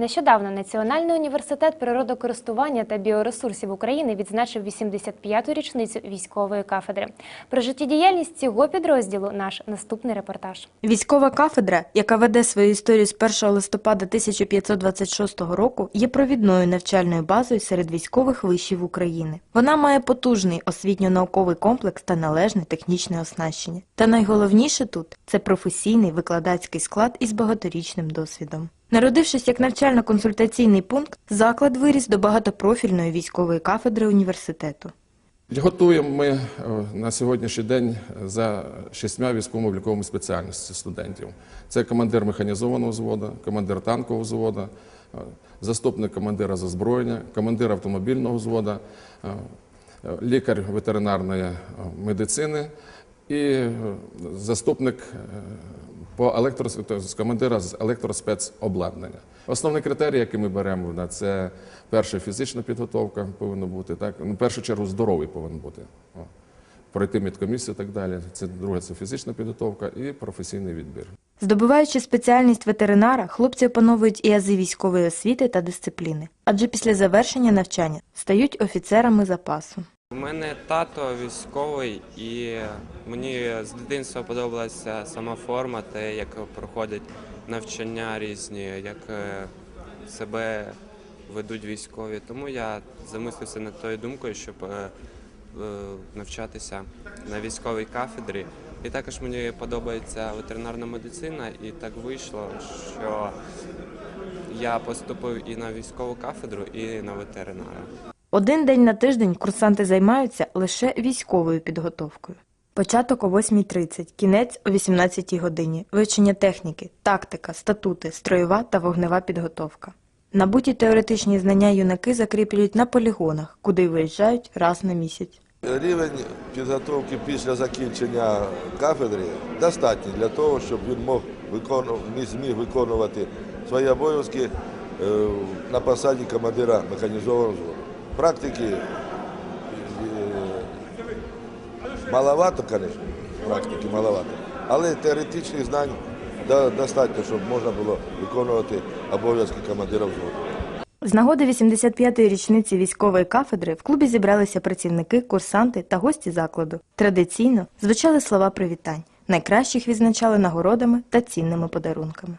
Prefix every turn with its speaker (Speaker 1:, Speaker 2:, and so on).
Speaker 1: Нещодавно Національний університет природокористування та біоресурсів України відзначив 85-ту річницю військової кафедри. Про життєдіяльність цього підрозділу наш наступний репортаж.
Speaker 2: Військова кафедра, яка веде свою історію з 1 листопада 1526 року, є провідною навчальною базою серед військових вишів України. Вона має потужний освітньо-науковий комплекс та належне технічне оснащення. Та найголовніше тут це професійний викладацький склад із багаторічним досвідом. Народившись як навчально-консультаційний пункт, заклад виріс до багатопрофільної військової кафедри університету.
Speaker 3: Готуємо ми е, на сьогоднішній день за шістьма військово-обліковими спеціальностями студентів. Це командир механізованого взводу, командир танкового взводу, е, заступник командира з озброєння, командир автомобільного взводу, е, лікар ветеринарної медицини і заступник по електро... з командира з електроспецобладнання. Основні критерії, які ми беремо, да, це перша фізична підготовка повинна бути, так? Ну, в першу чергу здоровий повинен бути. О. Пройти медкомісію і так далі. Це друге це фізична підготовка і професійний відбір.
Speaker 2: Здобуваючи спеціальність ветеринара, хлопці опановують і ази військової освіти та дисципліни, адже після завершення навчання стають офіцерами запасу.
Speaker 4: У мене тато військовий, і мені з дитинства подобалася сама форма, те, як проходять навчання різні, як е, себе ведуть військові. Тому я замислився над тою думкою, щоб е, навчатися на військовій кафедрі. І також мені подобається ветеринарна медицина, і так вийшло, що я поступив і на військову кафедру, і на ветеринара.
Speaker 2: Один день на тиждень курсанти займаються лише військовою підготовкою. Початок о 8.30, кінець о 18 годині, вивчення техніки, тактика, статути, строєва та вогнева підготовка. Набуті теоретичні знання юнаки закріплюють на полігонах, куди виїжджають раз на місяць.
Speaker 5: Рівень підготовки після закінчення кафедри достатній для того, щоб він мог зміг виконувати свої обов'язки е, на посаді командира механізованого взводу. Практики е, маловато, звісно, практики маловато, але теоретичних знань достатньо, щоб можна було виконувати обов'язки командира взводу.
Speaker 2: З нагоди 85-ї річниці військової кафедри в клубі зібралися працівники, курсанти та гості закладу. Традиційно звучали слова привітань. Найкращих відзначали нагородами та цінними подарунками.